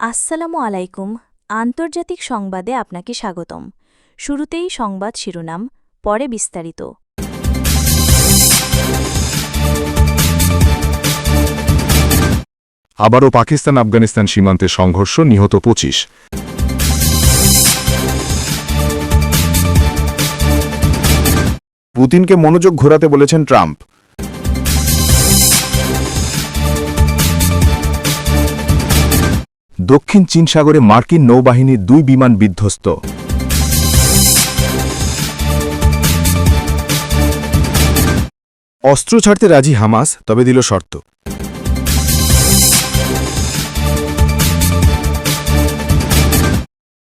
আসসালামু আলাইকুম। আন্তর্জাতিক সংবাদে আপনাকে স্বাগতম। শুরুতেই সংবাদ শিরোনাম পরে বিস্তারিত। আবারও পাকিস্তান আফগানিস্তান সীমান্তে সংঘর্ষ নিহত পঁচিশ। পুতিনকে মনোযোগ ঘোরাতে বলেছেন ট্রাম্প। দক্ষিণ চীন সাগরে মার্কিন নৌবাহিনীর দুই বিমান বিধ্বস্ত। অস্ত্র ছাড়তে রাজি হামাস, তবে দিল শর্ত।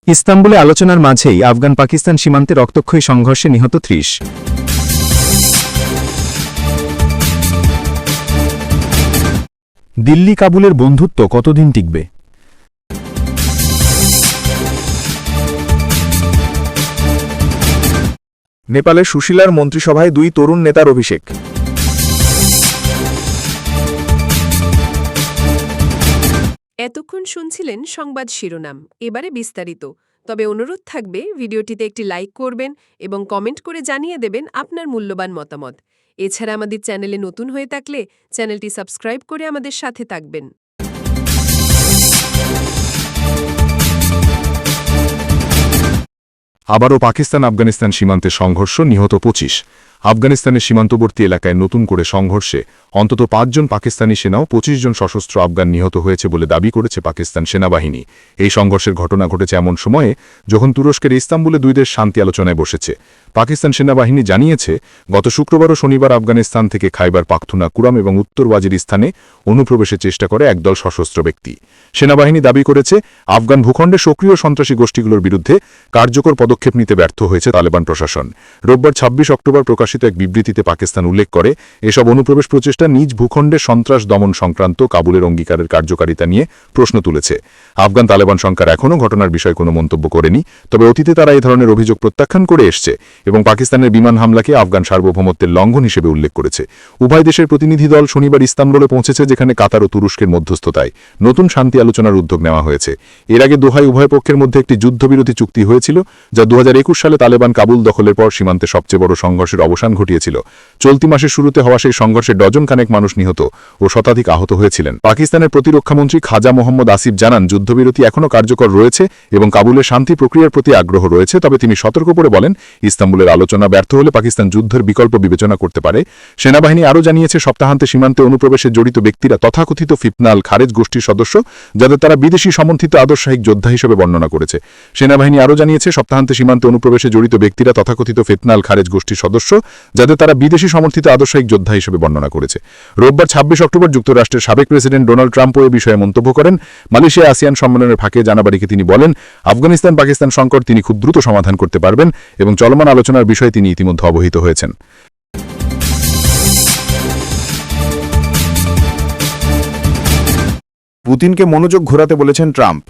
ইস্তাম্বুলে আলোচনার মাঝেই আফগান পাকিস্তান সীমান্তে রক্তক্ষয়ী সংঘর্ষে নিহত ত্রিশ। দিল্লি কাবুলের বন্ধুত্ব কতদিন টিকবে? নেপালে সুশীলার মন্ত্রিসভায় দুই তরুণ নেতার অভিষেক। এতক্ষণ শুনছিলেন সংবাদ শিরোনাম, এবারে বিস্তারিত। তবে অনুরোধ থাকবে, ভিডিওটিতে একটি লাইক করবেন এবং কমেন্ট করে জানিয়ে দেবেন আপনার মূল্যবান মতামত। এছাড়া আমাদের চ্যানেলে নতুন হয়ে থাকলে চ্যানেলটি সাবস্ক্রাইব করে আমাদের সাথে থাকবেন। আবারও পাকিস্তান আফগানিস্তান সীমান্তে সংঘর্ষ নিহত পঁচিশ। আফগানিস্তানের সীমান্তবর্তী এলাকায় নতুন করে সংঘর্ষে অন্তত পাঁচজন পাকিস্তানি সেনাও পঁচিশ জন সশস্ত্র আফগান নিহত হয়েছে বলে দাবি করেছে পাকিস্তান সেনাবাহিনী। এই সংঘর্ষের ঘটনা ঘটেছে এমন সময়ে যখন তুরস্কের ইস্তাম্বুলে দুই দেশ শান্তি আলোচনায় বসেছে। পাকিস্তান সেনাবাহিনী জানিয়েছে, গত শুক্রবার ও শনিবার আফগানিস্তান থেকে খাইবার পাখতুনা কুরাম এবং উত্তর স্থানে অনুপ্রবেশের চেষ্টা করে একদল সশস্ত্র ব্যক্তি। সেনাবাহিনী দাবি করেছে, আফগান ভূখণ্ডে সক্রিয় সন্ত্রাসী গোষ্ঠীগুলোর বিরুদ্ধে কার্যকর পদক্ষেপ নিতে ব্যর্থ হয়েছে তালেবান প্রশাসন। রোববার ২৬ অক্টোবর প্রকাশিত এক বিবৃতিতে পাকিস্তান উল্লেখ করে, এসব অনুপ্রবেশ প্রচেষ্টা নিজ ভূখণ্ডে সন্ত্রাস দমন সংক্রান্ত কাবুলের অঙ্গীকারের কার্যকারিতা নিয়ে প্রশ্ন তুলেছে। আফগান তালেবান সরকার এখনও ঘটনার বিষয়ে কোনো মন্তব্য করেনি, তবে অতীতে তারা এই ধরনের অভিযোগ প্রত্যাখ্যান করে এসছে এবং পাকিস্তানের বিমান হামলাকে আফগান সার্বভৌমত্বের লঙ্ঘন হিসেবে উল্লেখ করেছে। উভয় দেশের প্রতিনিধি দল শনিবার ইস্তাম্বুলে পৌঁছেছে, যেখানে কাতার ও তুরস্কের মধ্যস্থতায় নতুন শান্তি আলোচনার উদ্যোগ নেওয়া হয়েছে। এর আগে দোহাই উভয় পক্ষের মধ্যে একটি যুদ্ধবিরতি চুক্তি হয়েছিল, যা দু হাজার একুশ সালে তালেবান কাবুল দখলের পর সীমান্তে সবচেয়ে বড় সংঘর্ষের অবসান ঘটিয়েছিল। চলতি মাসের শুরুতে হওয়া সেই সংঘর্ষে ডজন খানেক মানুষ নিহত ও শতাধিক আহত হয়েছিলেন। পাকিস্তানের প্রতিরক্ষামন্ত্রী খাজা মোহাম্মদ আসিফ জানান, যুদ্ধবিরতি এখনও কার্যকর রয়েছে এবং কাবুলের শান্তি প্রক্রিয়ার প্রতি আগ্রহ রয়েছে, তবে তিনি সতর্ক করে বলেন, ইস্তাম্বুলের আলোচনা ব্যর্থ হলে পাকিস্তান যুদ্ধের বিকল্প বিবেচনা করতে পারে। সেনাবাহিনী আরও জানিয়েছে, সপ্তাহান্তে সীমান্তে অনুপ্রবেশে জড়িত ব্যক্তিরা তথাকথিত ফিপনাল খারেজ গোষ্ঠীর সদস্য, যাদের তারা বিদেশি সমর্থিত আদর্শাহিক যোদ্ধা হিসেবে বর্ণনা করেছে। সেনাবাহিনী আরও জানিয়েছে, সপ্তাহান্তে সীমান্তে অনুপ্রবেশে জড়িত ব্যক্তিরা তথাকথিত ফিতনাল খারেজ গোষ্ঠীর সদস্য যাদের তারা বিদেশি সমর্থিত আদর্শাহিক যোদ্ধা হিসেবে বর্ণনা করেছে। রোববার ছাব্বিশ অক্টোবর যুক্তরাষ্ট্রের সাবেক প্রেসিডেন্ট ডোনাল্ড ট্রাম্পও এ বিষয়ে মন্তব্য করেন। মালয়েশিয়া আসিয়ান সম্মেলনের ফাঁকে জানাবাড়িকে তিনি বলেন, আফগানিস্তান, পাকিস্তান সংকট তিনি খুব দ্রুত সমাধান করতে পারবেন এবং চলমান আলোচনার বিষয়ে তিনি ইতিমধ্যে অবহিত হয়েছেন। পুতিনকে মনোযোগ ঘোরাতে বলেছেন ট্রাম্প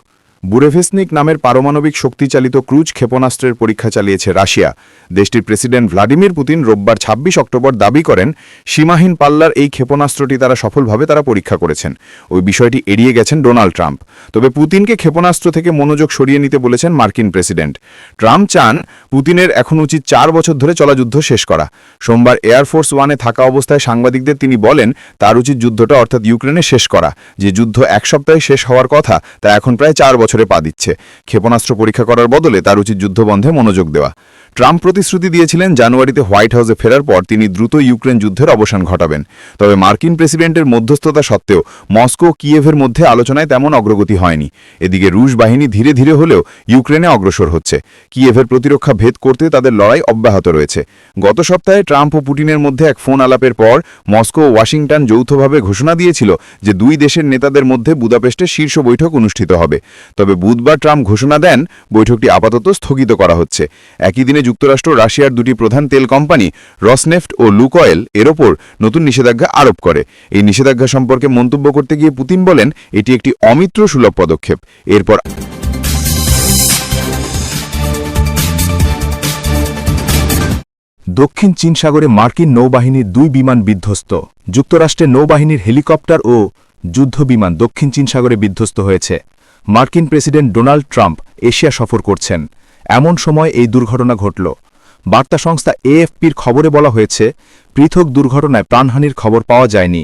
বুরেভেসনিক নামের পারমাণবিক শক্তিচালিত ক্রুজ ক্ষেপণাস্ত্রের পরীক্ষা চালিয়েছে রাশিয়া। দেশটির প্রেসিডেন্ট ভ্লাদিমির পুতিন রোববার ২৬ অক্টোবর দাবি করেন, সীমাহীন পাল্লার এই ক্ষেপণাস্ত্রটি তারা সফলভাবে তারা পরীক্ষা করেছেন। ওই বিষয়টি এড়িয়ে গেছেন ডোনাল্ড ট্রাম্প। তবে পুতিনকে ক্ষেপণাস্ত্র থেকে মনোযোগ সরিয়ে নিতে বলেছেন মার্কিন প্রেসিডেন্ট। ট্রাম্প চান পুতিনের এখন উচিত চার বছর ধরে চলা যুদ্ধ শেষ করা। সোমবার এয়ারফোর্স ওয়ানে থাকা অবস্থায় সাংবাদিকদের তিনি বলেন, তার উচিত যুদ্ধটা অর্থাৎ ইউক্রেনে শেষ করা। যে যুদ্ধ এক সপ্তাহে শেষ হওয়ার কথা, তা এখন প্রায় চার বছরে পা দিচ্ছে। ক্ষেপণাস্ত্র পরীক্ষা করার বদলে তার উচিত যুদ্ধবন্ধে মনোযোগ দেওয়া। ট্রাম্প প্রতিশ্রুতি দিয়েছিলেন জানুয়ারিতে হোয়াইট হাউসে ফেরার পর তিনি দ্রুত ইউক্রেন যুদ্ধের অবসান ঘটাবেন। তবে মার্কিন প্রেসিডেন্টের মধ্যস্থতা সত্ত্বেও মস্কো কিয়েভের মধ্যে আলোচনায় তেমন অগ্রগতি হয়নি। এদিকে রুশ বাহিনী ধীরে ধীরে হলেও ইউক্রেনে অগ্রসর হচ্ছে। কিয়েভের প্রতিরক্ষা ভেদ করতে তাদের লড়াই অব্যাহত রয়েছে। গত সপ্তাহে ট্রাম্প ও পুটিনের মধ্যে এক ফোন আলাপের পর মস্কো ও ওয়াশিংটন যৌথভাবে ঘোষণা দিয়েছিল যে দুই দেশের নেতাদের মধ্যে বুদাপেস্টে শীর্ষ বৈঠক অনুষ্ঠিত হবে। তবে বুধবার ট্রাম্প ঘোষণা দেন বৈঠকটি আপাতত স্থগিত করা হচ্ছে। একই দিনে যুক্তরাষ্ট্র রাশিয়ার দুটি প্রধান তেল কোম্পানি রসনেফট ও লুকয়েল এর ওপর নতুন নিষেধাজ্ঞা আরোপ করে। এই নিষেধাজ্ঞা সম্পর্কে মন্তব্য করতে গিয়ে পুতিন বলেন, এটি একটি অমিত্র সুলভ পদক্ষেপ। এরপর দক্ষিণ চীন সাগরে মার্কিন নৌবাহিনীর দুই বিমান বিধ্বস্ত। যুক্তরাষ্ট্রের নৌবাহিনীর হেলিকপ্টার ও যুদ্ধবিমান দক্ষিণ চীন সাগরে বিধ্বস্ত হয়েছে। মার্কিন প্রেসিডেন্ট ডোনাল্ড ট্রাম্প এশিয়া সফর করছেন। এমন সময় এই দুর্ঘটনা ঘটল। বার্তা সংস্থা এএফপির খবরে বলা হয়েছে, পৃথক দুর্ঘটনায় প্রাণহানির খবর পাওয়া যায়নি।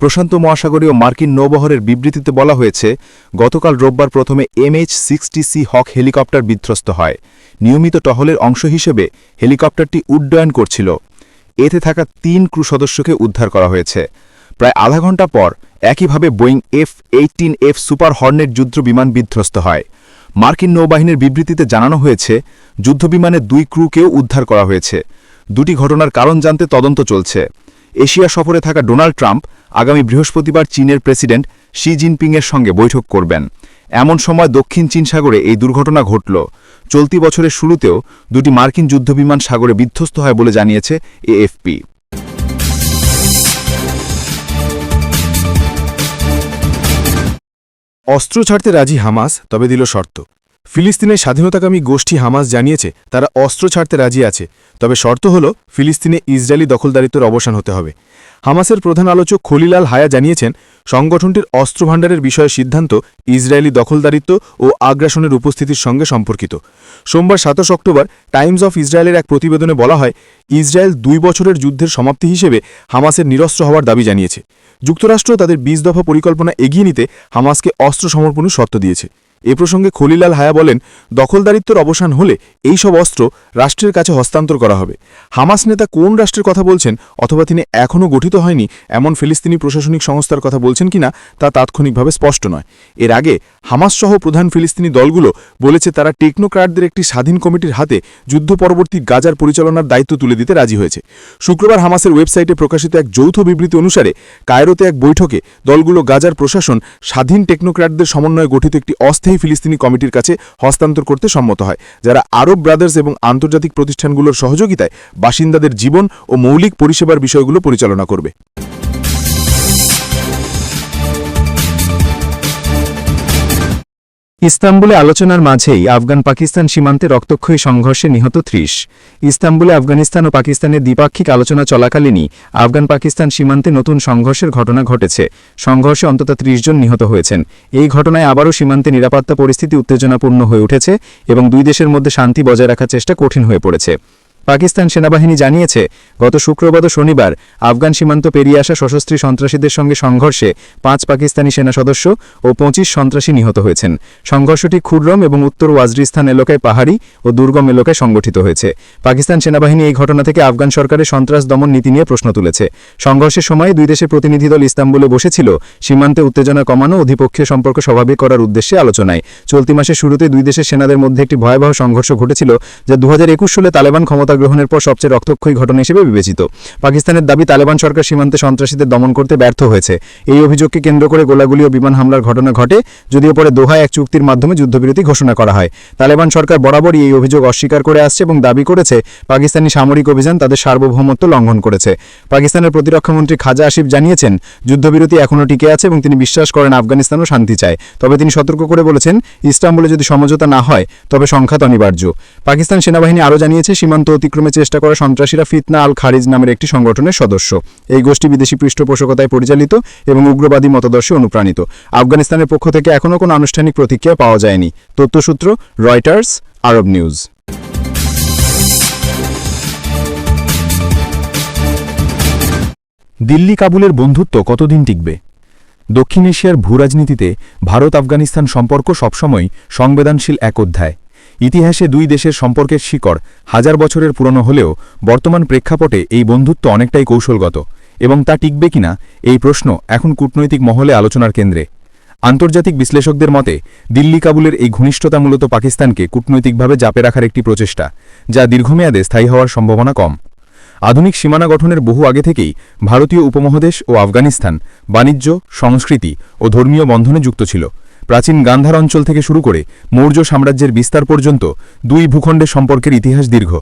প্রশান্ত মহাসাগরীয় মার্কিন নৌবহরের বিবৃতিতে বলা হয়েছে, গতকাল রোববার প্রথমে MH sixty C Hawk helicopter বিধ্বস্ত হয়। নিয়মিত টহলের অংশ হিসেবে হেলিকপ্টারটি উড্ডয়ন করছিল। এতে থাকা তিন ক্রু সদস্যকে উদ্ধার করা হয়েছে। প্রায় আধা ঘণ্টা পর একইভাবে Boeing F eighteen F Super Hornet যুদ্ধ বিমান বিধ্বস্ত হয়। মার্কিন নৌবাহিনীর বিবৃতিতে জানানো হয়েছে যুদ্ধবিমানের দুই ক্রুকেও উদ্ধার করা হয়েছে। দুটি ঘটনার কারণ জানতে তদন্ত চলছে। এশিয়া সফরে থাকা ডোনাল্ড ট্রাম্প আগামী বৃহস্পতিবার চীনের প্রেসিডেন্ট শি জিনপিংয়ের সঙ্গে বৈঠক করবেন। এমন সময় দক্ষিণ চীন সাগরে এই দুর্ঘটনা ঘটল। চলতি বছরের শুরুতেও দুটি মার্কিন যুদ্ধবিমান সাগরে বিধ্বস্ত হয় বলে জানিয়েছে এএফপি। অস্ত্র ছাড়তে রাজি হামাস তবে দিল শর্ত। ফিলিস্তিনের স্বাধীনতাকামী গোষ্ঠী হামাস জানিয়েছে, তারা অস্ত্র ছাড়তে রাজি আছে। তবে শর্ত হল, ফিলিস্তিনে ইসরায়েলি দখলদারিত্বের অবসান হতে হবে। হামাসের প্রধান আলোচক খলিলাল হায়া জানিয়েছেন, সংগঠনটির অস্ত্র ভাণ্ডারের বিষয়ে সিদ্ধান্ত ইসরায়েলি দখলদারিত্ব ও আগ্রাসনের উপস্থিতির সঙ্গে সম্পর্কিত। সোমবার সাতাশ অক্টোবর টাইমস অফ ইসরায়েলের এক প্রতিবেদনে বলা হয়, ইসরায়েল দুই বছরের যুদ্ধের সমাপ্তি হিসেবে হামাসের নিরস্ত্র হওয়ার দাবি জানিয়েছে। যুক্তরাষ্ট্র তাদের বিশ দফা পরিকল্পনা এগিয়ে নিতে হামাসকে অস্ত্র সমর্পণের শর্ত দিয়েছে। এ প্রসঙ্গে খলিলাল হায়া বলেন, দখলদারিত্বের অবসান হলে এই সব অস্ত্র রাষ্ট্রের কাছে হস্তান্তর করা হবে। হামাস নেতা কোন রাষ্ট্রের কথা বলছেন অথবা তিনি এখনও গঠিত হয়নি এমন ফিলিস্তিনি প্রশাসনিক সংস্থার কথা বলছেন কিনা তা তাৎক্ষণিকভাবে স্পষ্ট নয়। এর আগে হামাস সহ প্রধান ফিলিস্তিনি দলগুলো বলেছে তারা টেকনোক্রাটদের একটি স্বাধীন কমিটির হাতে যুদ্ধ পরবর্তী গাজার পরিচালনার দায়িত্ব তুলে দিতে রাজি হয়েছে। শুক্রবার হামাসের ওয়েবসাইটে প্রকাশিত এক যৌথ বিবৃতি অনুসারে কায়রোতে এক বৈঠকে দলগুলো গাজার প্রশাসন স্বাধীন টেকনোক্র্যাটদের সমন্বয়ে গঠিত একটি অস্থায়ী ফিলিস্তিনি কমিটির কাছে হস্তান্তর করতে সম্মত হয়, যারা আরব ব্রাদার্স এবং আন্তর্জাতিক প্রতিষ্ঠানগুলোর সহযোগিতায় বাসিন্দাদের জীবন ও মৌলিক পরিষেবার বিষয়গুলো পরিচালনা করবে। ইস্তাম্বুলে আলোচনার মাঝেই আফগান পাকিস্তান সীমান্তে রক্তক্ষয়ী সংঘর্ষে নিহত ত্রিশ। ইস্তাম্বুলে আফগানিস্তান ও পাকিস্তানের দ্বিপাক্ষিক আলোচনা চলাকালীনই আফগান পাকিস্তান সীমান্তে নতুন সংঘর্ষের ঘটনা ঘটেছে। সংঘর্ষে অন্তত ত্রিশ জন নিহত হয়েছেন। এই ঘটনায় আবারও সীমান্তে নিরাপত্তা পরিস্থিতি উত্তেজনাপূর্ণ হয়ে উঠেছে এবং দুই দেশের মধ্যে শান্তি বজায় রাখার চেষ্টা কঠিন হয়ে পড়েছে। পাকিস্তান সেনাবাহিনী জানিয়েছে, গত শুক্রবার ও শনিবার আফগান সীমান্ত পেরিয়ে আসা সশস্ত্রী সন্ত্রাসীদের সঙ্গে সংঘর্ষে পাঁচ পাকিস্তানি সেনা সদস্য ও পঁচিশ সন্ত্রাসী নিহত হয়েছেন। সংঘর্ষটি খুররম এবং উত্তর ওয়াজরিস্তান এলাকায় পাহাড়ি ও দুর্গম এলাকায় সংগঠিত হয়েছে। পাকিস্তান সেনাবাহিনী এই ঘটনা থেকে আফগান সরকারের সন্ত্রাস দমন নীতি নিয়ে প্রশ্ন তুলেছে। সংঘর্ষের সময় দুই দেশের প্রতিনিধি দল ইস্তাম্বুলে বসেছিল, সীমান্তে উত্তেজনা কমানো ও দ্বিপক্ষীয় সম্পর্ক স্বাভাবিক করার উদ্দেশ্যে আলোচনায়। চলতি মাসের শুরুতে দুই দেশের সেনাদের মধ্যে একটি ভয়াবহ সংঘর্ষ ঘটেছিল, যা দু হাজার একুশ সালে তালেবান ক্ষমতা গ্রহণের পর সবচেয়ে রক্তক্ষয়ী ঘটনা হিসেবে বিবেচিত। পাকিস্তানের দাবি, তালেবান সরকার সীমান্তে সন্ত্রাসীদের দমন করতে ব্যর্থ হয়েছে। এই অভিযোগকে কেন্দ্র করে গোলাগুলি ও বিমান হামলার ঘটনা ঘটে, যদিও পরে দোহায় এক চুক্তির মাধ্যমে যুদ্ধবিরতি ঘোষণা করা হয়। তালেবান সরকার বরাবরই এই অভিযোগ অস্বীকার করে আসছে এবং দাবি করেছে, পাকিস্তানি সামরিক অভিযান তাদের সার্বভৌমত্ব লঙ্ঘন করেছে। পাকিস্তানের প্রতিরক্ষামন্ত্রী খাজা আসিফ জানিয়েছেন, যুদ্ধবিরতি এখনও টিকে আছে এবং তিনি বিশ্বাস করেন আফগানিস্তানও শান্তি চায়। তবে তিনি সতর্ক করে বলেছেন, ইস্তাম্বুলে যদি সমঝোতা না হয়, তবে সংঘাত অনিবার্য। পাকিস্তান সেনাবাহিনী আরও জানিয়েছে, সীমান্ত অতিক্রমে চেষ্টা করা সন্ত্রাসীরা ফিতনা আল খারিজ নামের একটি সংগঠনের সদস্য। এই গোষ্ঠী বিদেশি পৃষ্ঠপোষকতায় পরিচালিত এবং উগ্রবাদী মতাদর্শে অনুপ্রাণিত। আফগানিস্তানের পক্ষ থেকে এখনও কোনো আনুষ্ঠানিক প্রতিক্রিয়া পাওয়া যায়নি। তথ্যসূত্র, রয়টার্স, আরব নিউজ। দিল্লি কাবুলের বন্ধুত্ব কতদিন টিকবে? দক্ষিণ এশিয়ার ভূরাজনীতিতে ভারত আফগানিস্তান সম্পর্ক সবসময় সংবেদনশীল এক অধ্যায়। ইতিহাসে দুই দেশের সম্পর্কের শিকড় হাজার বছরের পুরনো হলেও বর্তমান প্রেক্ষাপটে এই বন্ধুত্ব অনেকটাই কৌশলগত। এবং তা টিকবে কিনা এই প্রশ্ন এখন কূটনৈতিক মহলে আলোচনার কেন্দ্রে। আন্তর্জাতিক বিশ্লেষকদের মতে, দিল্লি কাবুলের এই ঘনিষ্ঠতা মূলত পাকিস্তানকে কূটনৈতিকভাবে জাপে রাখার একটি প্রচেষ্টা, যা দীর্ঘমেয়াদে স্থায়ী হওয়ার সম্ভাবনা কম। আধুনিক সীমানা গঠনের বহু আগে থেকেই ভারতীয় উপমহাদেশ ও আফগানিস্তান বাণিজ্য, সংস্কৃতি ও ধর্মীয় বন্ধনে যুক্ত ছিল। প্রাচীন গান্ধার অঞ্চল থেকে শুরু করে মৌর্য সাম্রাজ্যের বিস্তার পর্যন্ত দুই ভূখণ্ডের সম্পর্কের ইতিহাস দীর্ঘ।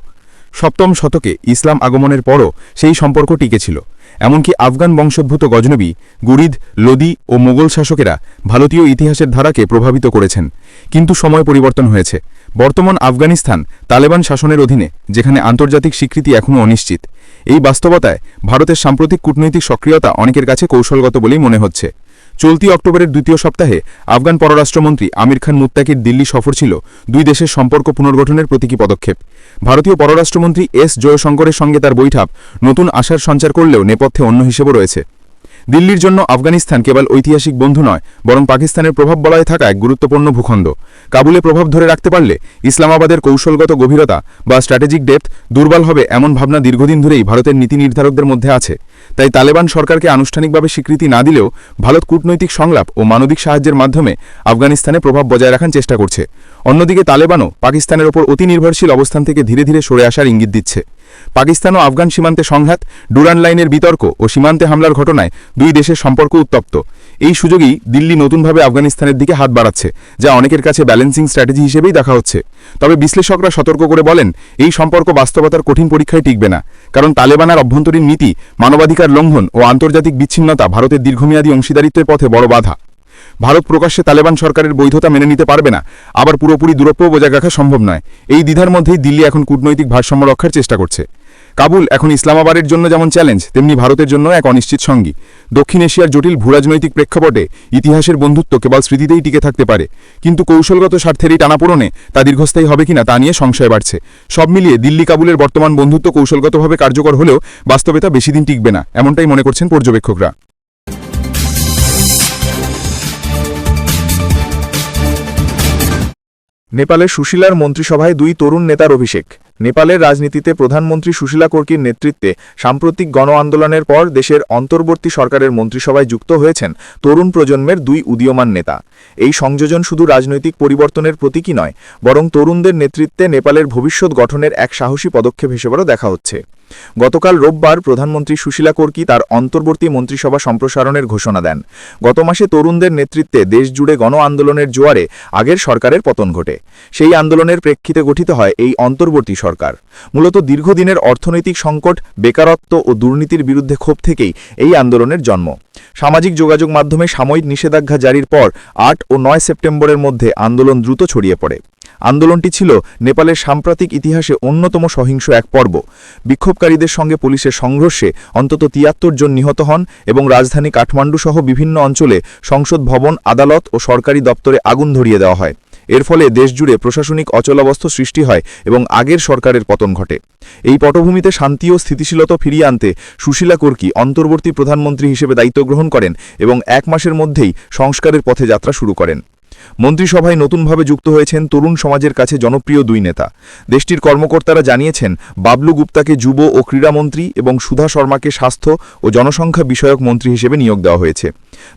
সপ্তম শতকে ইসলাম আগমনের পরও সেই সম্পর্ক টিকেছিল এমনকি আফগান বংশোদ্ভূত গজনবী গুরিদ, লোদি ও মোগল শাসকেরা ভারতীয় ইতিহাসের ধারাকে প্রভাবিত করেছেন। কিন্তু সময় পরিবর্তন হয়েছে। বর্তমান আফগানিস্তান তালেবান শাসনের অধীনে, যেখানে আন্তর্জাতিক স্বীকৃতি এখনও অনিশ্চিত। এই বাস্তবতায় ভারতের সাম্প্রতিক কূটনৈতিক সক্রিয়তা অনেকের কাছে কৌশলগত বলেই মনে হচ্ছে। চলতি অক্টোবরের দ্বিতীয় সপ্তাহে আফগান পররাষ্ট্রমন্ত্রী আমির খান মুত্তাকির দিল্লি সফর ছিল দুই দেশের সম্পর্ক পুনর্গঠনের প্রতীকী পদক্ষেপ। ভারতীয় পররাষ্ট্রমন্ত্রী এস জয়শঙ্করের সঙ্গে তার বৈঠক নতুন আশার সঞ্চার করলেও নেপথ্যে অন্য হিসেবে রয়েছে। দিল্লির জন্য আফগানিস্তান কেবল ঐতিহাসিক বন্ধু নয়, বরং পাকিস্তানের প্রভাব বলয়ে থাকা এক গুরুত্বপূর্ণ ভূখণ্ড। কাবুলে প্রভাব ধরে রাখতে পারলে ইসলামাবাদের কৌশলগত গভীরতা বা স্ট্র্যাটেজিক ডেপথ দুর্বল হবে এমন ভাবনা দীর্ঘদিন ধরেই ভারতের নীতি নির্ধারকদের মধ্যে আছে। তাই তালেবান সরকারকে আনুষ্ঠানিকভাবে স্বীকৃতি না দিলেও ভারত কূটনৈতিক সংলাপ ও মানবিক সাহায্যের মাধ্যমে আফগানিস্তানে প্রভাব বজায় রাখার চেষ্টা করছে। অন্যদিকে তালেবানও পাকিস্তানের ওপর অতি নির্ভরশীল অবস্থান থেকে ধীরে ধীরে সরে আসার ইঙ্গিত দিচ্ছে। পাকিস্তান ও আফগান সীমান্তে সংঘাত, ডুরান লাইনের বিতর্ক ও সীমান্তে হামলার ঘটনায় দুই দেশের সম্পর্ক উত্তপ্ত। এই সুযোগেই দিল্লি নতুনভাবে আফগানিস্তানের দিকে হাত বাড়াচ্ছে, যা অনেকের কাছে ব্যালেন্সিং স্ট্র্যাটেজি হিসেবেই দেখা হচ্ছে। তবে বিশ্লেষকরা সতর্ক করে বলেন, এই সম্পর্ক বাস্তবতার কঠিন পরীক্ষায় টিকবে না, কারণ তালেবানের অভ্যন্তরীণ নীতি, মানবাধিকার লঙ্ঘন ও আন্তর্জাতিক বিচ্ছিন্নতা ভারতের দীর্ঘমেয়াদী অংশীদারিত্বের পথে বড় বাধা। ভারত প্রকাশ্যে তালেবান সরকারের বৈধতা মেনে নিতে পারবে না। আবার পুরোপুরি দূরত্ব বজায় রাখা সম্ভব নয়। এই দ্বিধার মধ্যেই দিল্লি এখন কূটনৈতিক ভারসাম্য রক্ষার চেষ্টা করছে। কাবুল, এখন ইসলামাবাদের জন্য যেমন চ্যালেঞ্জ, তেমনি ভারতের জন্য এক অনিশ্চিত সঙ্গী। দক্ষিণ এশিয়ার জটিল ভূরাজনৈতিক প্রেক্ষাপটে ইতিহাসের বন্ধুত্ব কেবল স্মৃতিতেই টিকে থাকতে পারে। কিন্তু কৌশলগত স্বার্থের এই টানাপোড়নে তা দীর্ঘস্থায়ী হবে কিনা তা নিয়ে সংশয় বাড়ছে। সব মিলিয়ে দিল্লি কাবুলের বর্তমান বন্ধুত্ব কৌশলগতভাবে কার্যকর হলেও বাস্তবে তা বেশি দিন টিকবে না, এমনটাই মনে করছেন পর্যবেক্ষকরা। নেপালের সুশীলার মন্ত্রিসভায় দুই তরুণ নেতার অভিষেক। নেপালের রাজনীতিতে প্রধানমন্ত্রী সুশীলা কর্কির নেতৃত্বে সাম্প্রতিক গণ আন্দোলনের পর দেশের অন্তর্বর্তী সরকারের মন্ত্রিসভায় যুক্ত হয়েছেন তরুণ প্রজন্মের দুই উদীয়মান নেতা। এই সংযোজন শুধু রাজনৈতিক পরিবর্তনের প্রতীকী নয়, বরং তরুণদের নেতৃত্বে নেপালের ভবিষ্যৎ গঠনের এক সাহসী পদক্ষেপ হিসেবেও দেখা হচ্ছে। গতকাল রোববার প্রধানমন্ত্রী সুশীলা কর্কি তার অন্তর্বর্তী মন্ত্রিসভা সম্প্রসারণের ঘোষণা দেন। গত মাসে তরুণদের নেতৃত্বে দেশজুড়ে গণ আন্দোলনের জোয়ারে আগের সরকারের পতন ঘটে। সেই আন্দোলনের প্রেক্ষিতে গঠিত হয় এই অন্তর্বর্তী সরকার। মূলত দীর্ঘদিনের অর্থনৈতিক সংকট, বেকারত্ব ও দুর্নীতির বিরুদ্ধে ক্ষোভ থেকেই এই আন্দোলনের জন্ম। সামাজিক যোগাযোগ মাধ্যমে সাময়িক নিষেধাজ্ঞা জারির পর আট ও নয় সেপ্টেম্বরের মধ্যে আন্দোলন দ্রুত ছড়িয়ে পড়ে। আন্দোলনটি ছিল নেপালের সাম্প্রতিক ইতিহাসে অন্যতম সহিংস এক পর্ব। বিক্ষোভকারীদের সঙ্গে পুলিশের সংঘর্ষে অন্তত তিয়াত্তর জন নিহত হন এবং রাজধানী কাঠমান্ডু সহ বিভিন্ন অঞ্চলে সংসদ ভবন, আদালত ও সরকারি দপ্তরে আগুন ধরিয়ে দেওয়া হয়। এর ফলে দেশজুড়ে প্রশাসনিক অচলাবস্থ সৃষ্টি হয় এবং আগের সরকারের পতন ঘটে। এই পটভূমিতে শান্তি ও স্থিতিশীলতা ফিরিয়ে আনতে সুশীলা কোর্কি অন্তর্বর্তী প্রধানমন্ত্রী হিসেবে দায়িত্ব গ্রহণ করেন এবং এক মাসের মধ্যেই সংস্কারের পথে যাত্রা শুরু করেন। মন্ত্রিসভায় নতুনভাবে যুক্ত হয়েছেন তরুণ সমাজের কাছে জনপ্রিয় দুই নেতা। দেশটির কর্মকর্তারা জানিয়েছেন, বাবলু গুপ্তাকে যুব ও ক্রীড়ামন্ত্রী এবং সুধা শর্মাকে স্বাস্থ্য ও জনসংখ্যা বিষয়ক মন্ত্রী হিসেবে নিয়োগ দেওয়া হয়েছে।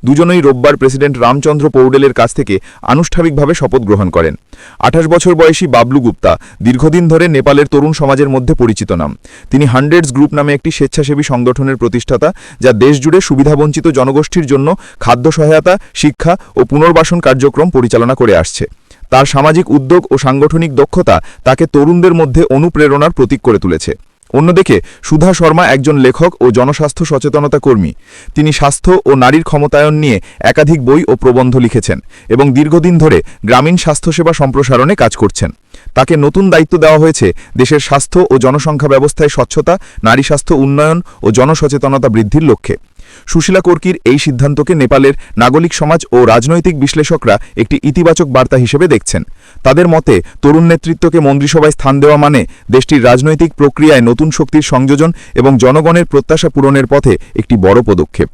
দুজনেই রোববার প্রেসিডেন্ট রামচন্দ্র পৌডেলের কাছ থেকে আনুষ্ঠানিকভাবে শপথ গ্রহণ করেন। আঠাশ বছর বয়সী বাবলু গুপ্তা দীর্ঘদিন ধরে নেপালের তরুণ সমাজের মধ্যে পরিচিত নাম। তিনি হান্ড্রেডস গ্রুপ নামে একটি স্বেচ্ছাসেবী সংগঠনের প্রতিষ্ঠাতা, যা দেশজুড়ে সুবিধাবঞ্চিত জনগোষ্ঠীর জন্য খাদ্য সহায়তা, শিক্ষা ও পুনর্বাসন কার্যক্রম পরিচালনা করে আসছে। তার সামাজিক উদ্যোগ ও সাংগঠনিক দক্ষতা তাকে তরুণদের মধ্যে অনুপ্রেরণার প্রতীক করে তুলেছে। অন্যদিকে, সুধা শর্মা একজন লেখক ও জনস্বাস্থ্য সচেতনতা কর্মী। তিনি স্বাস্থ্য ও নারীর ক্ষমতায়ন নিয়ে একাধিক বই ও প্রবন্ধ লিখেছেন এবং দীর্ঘদিন ধরে গ্রামীণ স্বাস্থ্যসেবা সম্প্রসারণে কাজ করছেন। তাকে নতুন দায়িত্ব দেওয়া হয়েছে দেশের স্বাস্থ্য ও জনসংখ্যা ব্যবস্থায় স্বচ্ছতা, নারী স্বাস্থ্য উন্নয়ন ও জনসচেতনতা বৃদ্ধির লক্ষ্যে। সুশীলা কর্কির এই সিদ্ধান্তকে নেপালের নাগরিক সমাজ ও রাজনৈতিক বিশ্লেষকরা একটি ইতিবাচক বার্তা হিসেবে দেখছেন। তাদের মতে, তরুণ নেতৃত্বকে মন্ত্রিসভায় স্থান দেওয়া মানে দেশটির রাজনৈতিক প্রক্রিয়ায় নতুন শক্তির সংযোজন এবং জনগণের প্রত্যাশা পূরণের পথে একটি বড় পদক্ষেপ।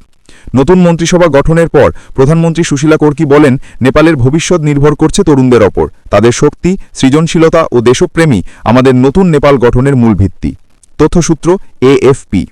নতুন মন্ত্রিসভা গঠনের পর প্রধানমন্ত্রী সুশীলা কর্কি বলেন, নেপালের ভবিষ্যৎ নির্ভর করছে তরুণদের ওপর। তাদের শক্তি, সৃজনশীলতা ও দেশপ্রেমী আমাদের নতুন নেপাল গঠনের মূল ভিত্তি। তথ্যসূত্র এএফপি।